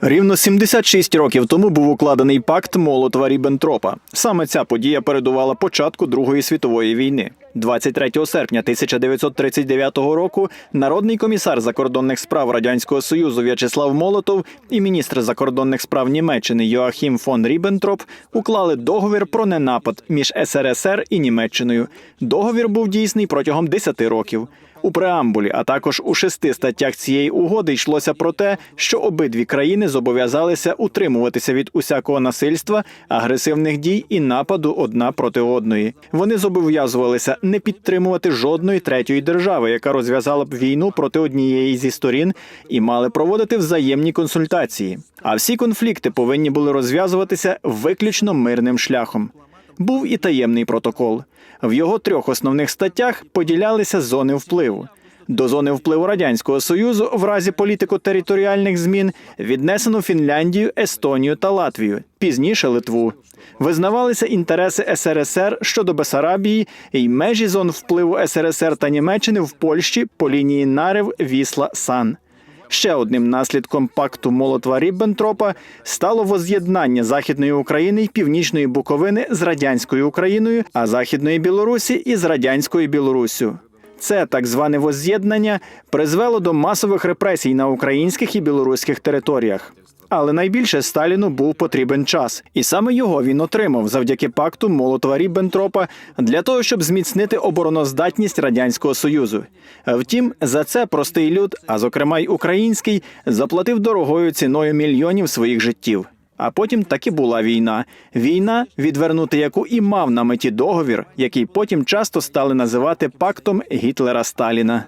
Рівно 76 років тому був укладений пакт Молотова Ріббентропа. Саме ця подія передувала початку Другої світової війни. 23 серпня 1939 року народний комісар закордонних справ радянського союзу В'ячеслав Молотов і міністр закордонних справ Німеччини Йоахім фон Ріббентроп уклали договір про ненапад між СРСР і Німеччиною. Договір був дійсний протягом 10 років. У преамбулі, а також у шести статтях цієї угоди йшлося про те, що обидві країни зобов'язалися утримуватися від усякого насильства, агресивних дій і нападу одна проти одної. Вони зобов'язувалися не підтримувати жодної третьої держави, яка розв'язала б війну проти однієї зі сторін, і мали проводити взаємні консультації. А всі конфлікти повинні були розв'язуватися виключно мирним шляхом. Був і таємний протокол. В його трьох основних статтях поділялися зони впливу. До зони впливу радянського союзу в разі політико-територіальних змін віднесено Фінляндію, Естонію та Латвію, пізніше Литву. Визнавалися інтереси СРСР щодо Бесарабії і межі зон впливу СРСР та Німеччини в Польщі по лінії Нарев Вісла Сан. Ще одним наслідком пакту Молотва Ріббентропа стало воз'єднання Західної України й Північної Буковини з радянською Україною, а Західної Білорусі із радянською Білоруссю. Це так зване воз'єднання призвело до масових репресій на українських і білоруських територіях. Але найбільше Сталіну був потрібен час, і саме його він отримав завдяки пакту Молотова Ріббентропа для того, щоб зміцнити обороноздатність радянського союзу. Втім, за це простий люд, а зокрема й український, заплатив дорогою ціною мільйонів своїх життів. А потім таки була війна. Війна, відвернути яку і мав на меті договір, який потім часто стали називати пактом Гітлера Сталіна.